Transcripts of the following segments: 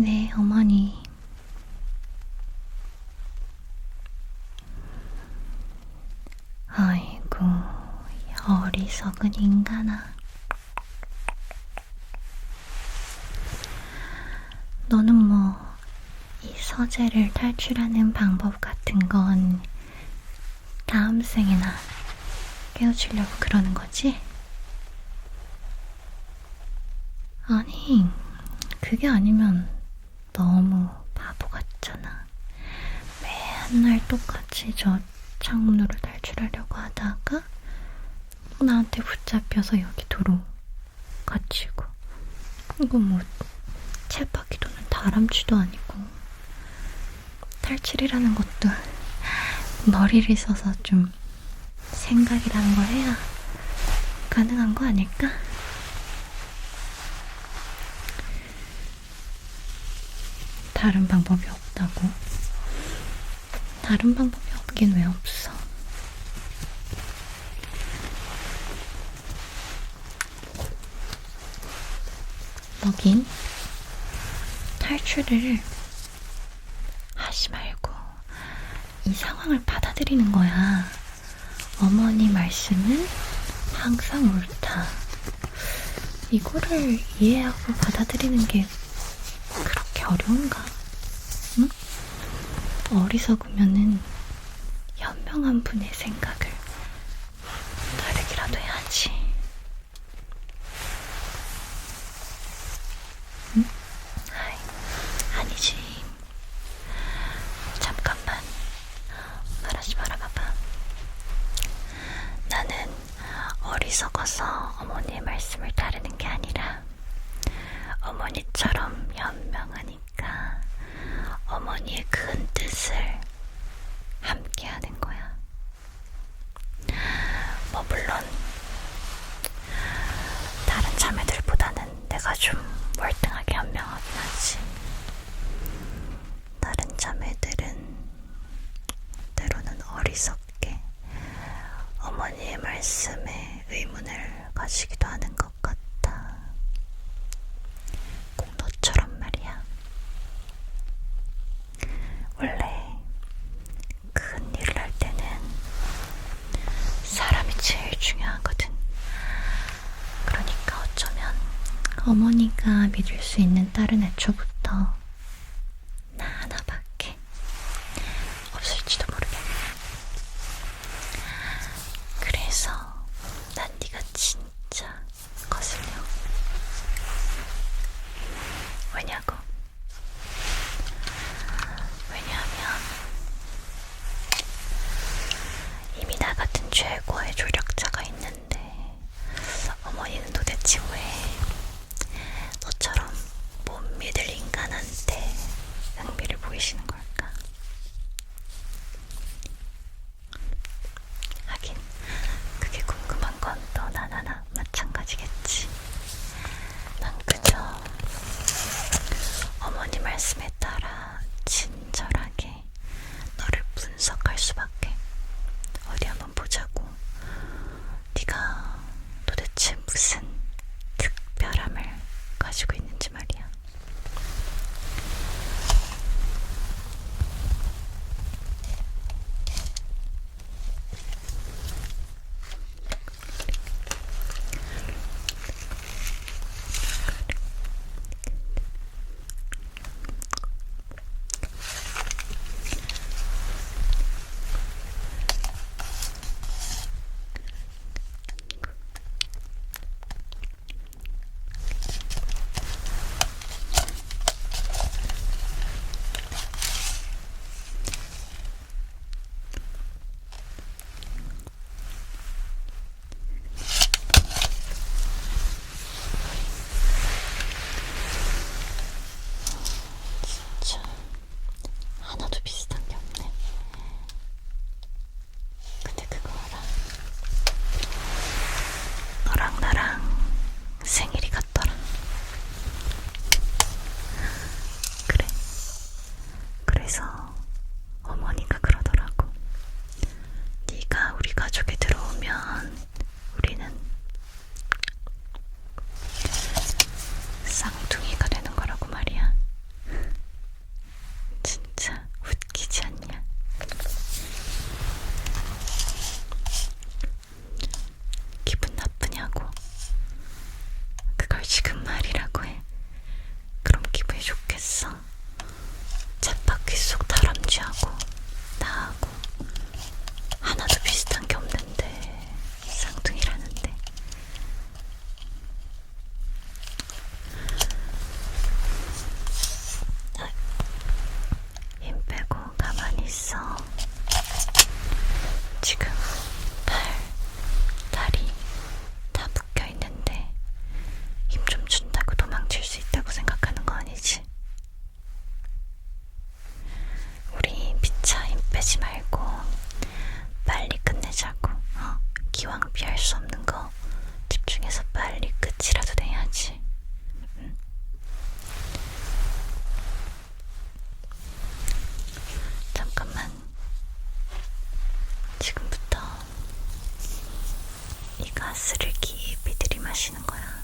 네, 어머니. 아이고, 어리석은 인간아. 너는 뭐, 이 서재를 탈출하는 방법 같은 건 다음 생에나 깨우치려고 그러는 거지? 아니, 그게 아니면 너무 바보 같잖아. 맨날 똑같이 저 창문으로 탈출하려고 하다가 나한테 붙잡혀서 여기 도로 갇히고 이거 뭐 쳇바퀴 도는 다람쥐도 아니고 탈출이라는 것도 머리를 써서 좀 생각이라는 걸 해야 가능한 거 아닐까? 다른 방법이 없다고? 다른 방법이 없긴 왜 없어? 너긴 탈출을 하지 말고 이 상황을 받아들이는 거야. 어머니 말씀은 항상 옳다. 이거를 이해하고 받아들이는 게 그렇게 어려운가? 응? 어리석으면은 현명한 분의 생각을 다르기라도 해야지. 응? 아이, 아니지. 잠깐만. 말하지 말아 봐봐. 나는 어리석어서 어머니의 말씀을 따르는 게 아니라 어머니처럼 어머니의 큰 뜻을 함께 하는 거야. 뭐, 물론, 다른 자매들보다는 내가 좀 월등하게 현명하긴 하지. 다른 자매들은 때로는 어리석게 어머니의 말씀에 의문을 가지기도 하는 것 같아. 꼭 너처럼 말이야. 원래 큰 일을 할 때는 사람이 제일 중요하거든. 그러니까 어쩌면 어머니가 믿을 수 있는 딸은 애초부터 지금부터 이 가스를 기입해 들이마시는 거야.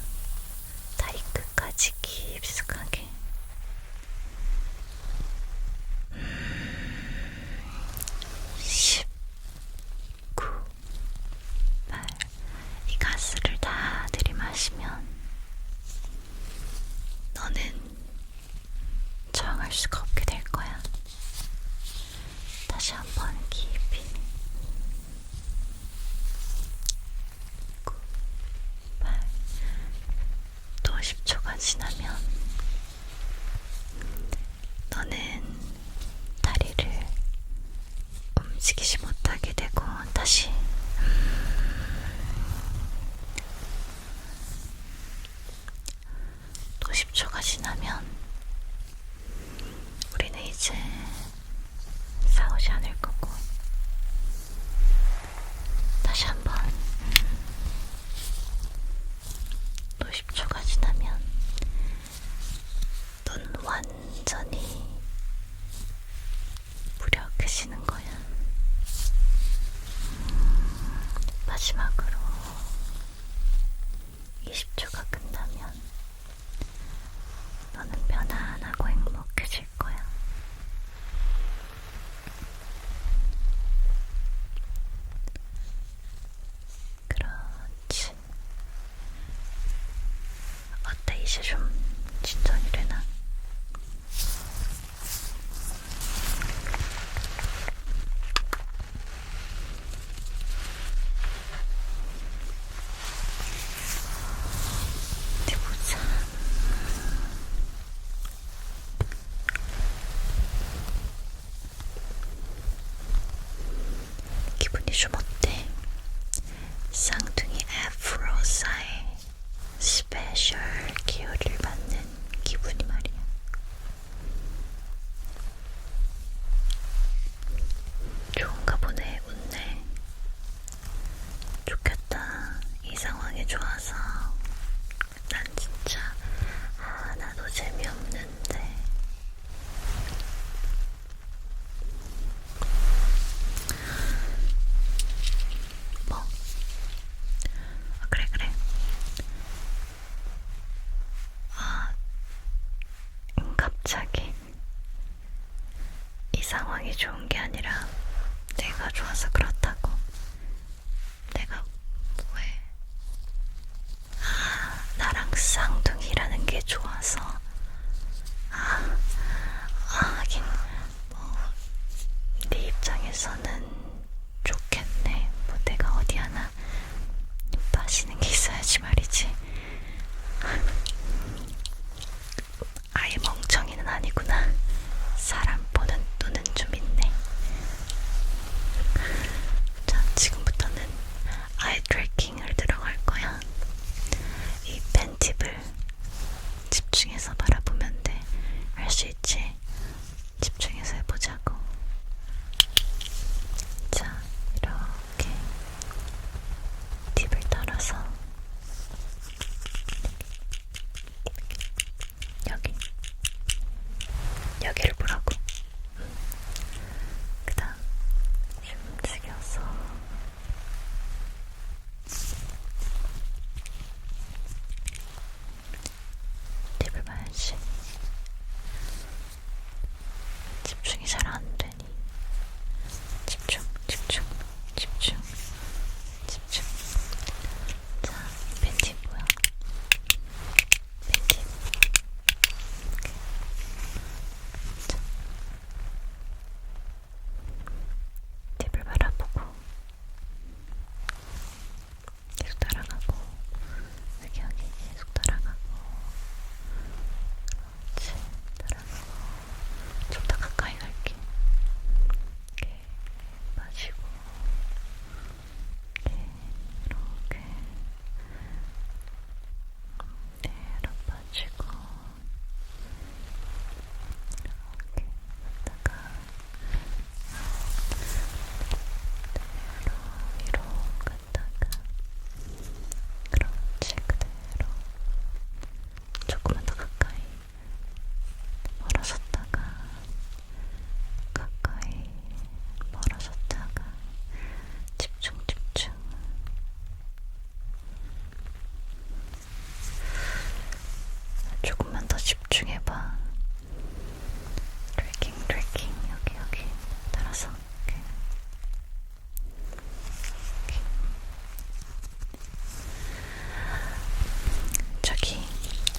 지나면. 너는 마지막으로 20초가 끝나면 너는 편안하고 행복해질 거야. 그렇지. 어때, 이제 좀 Şubat. 자기 이 상황이 좋은 게 아니라 내가 좋아서 그렇다고.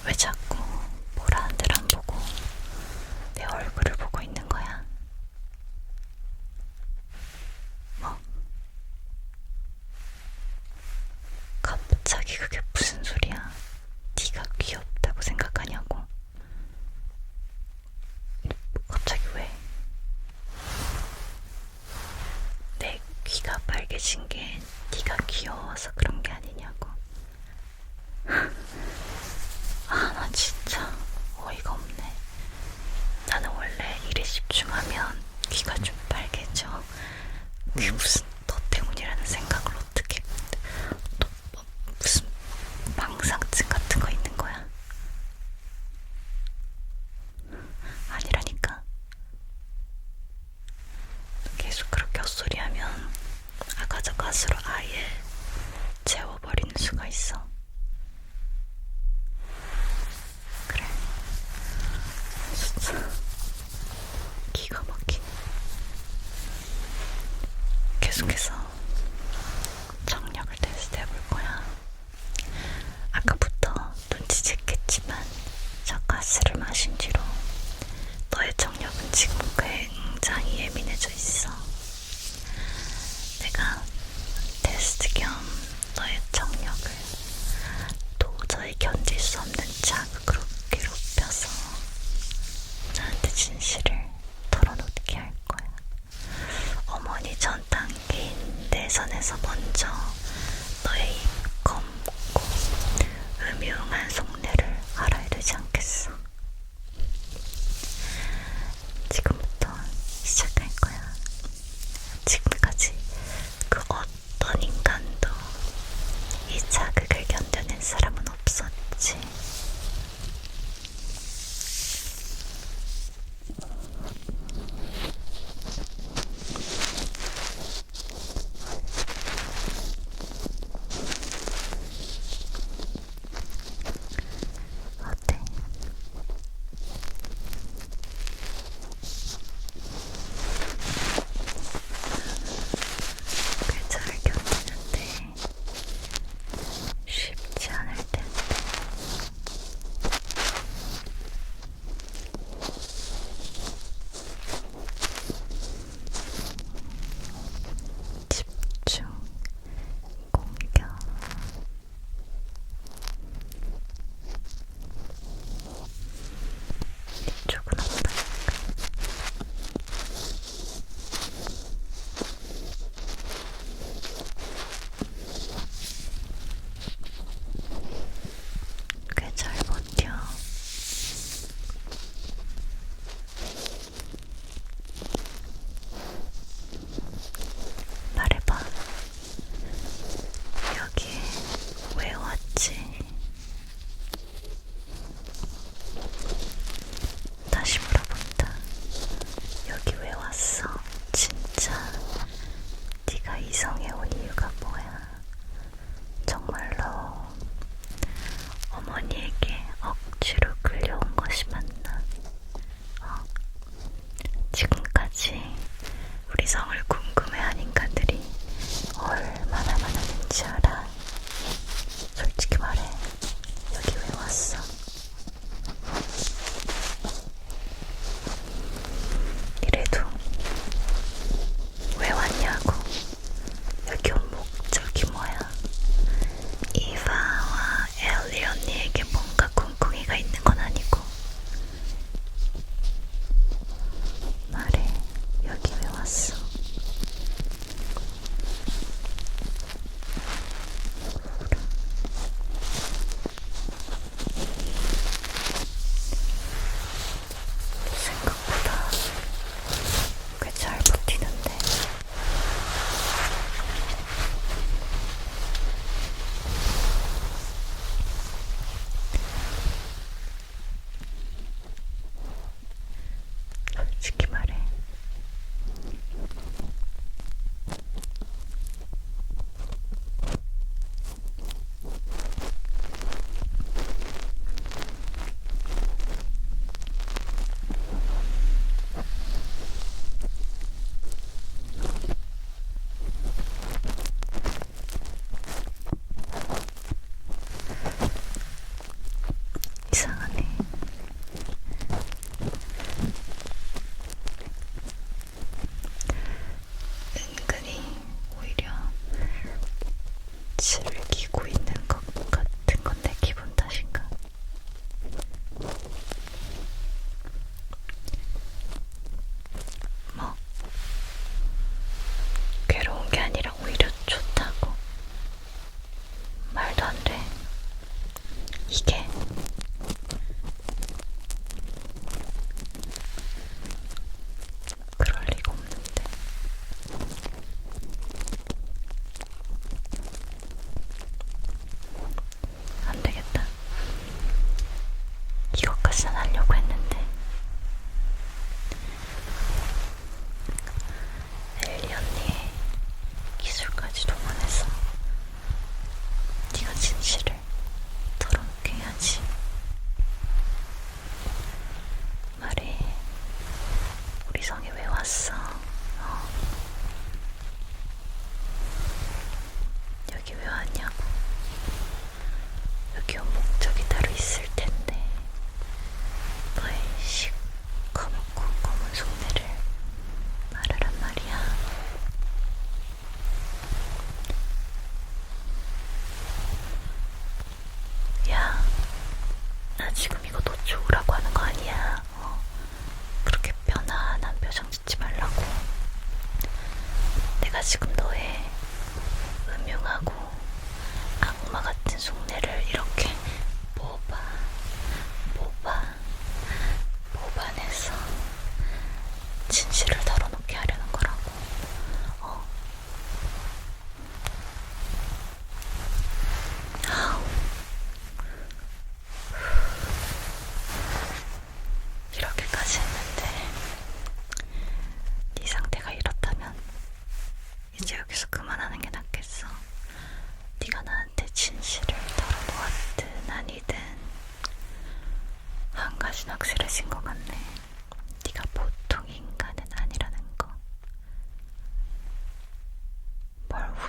외장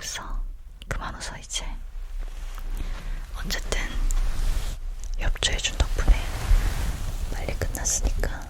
없어. 그만 웃어 이제. 어쨌든 협조해준 덕분에 빨리 끝났으니까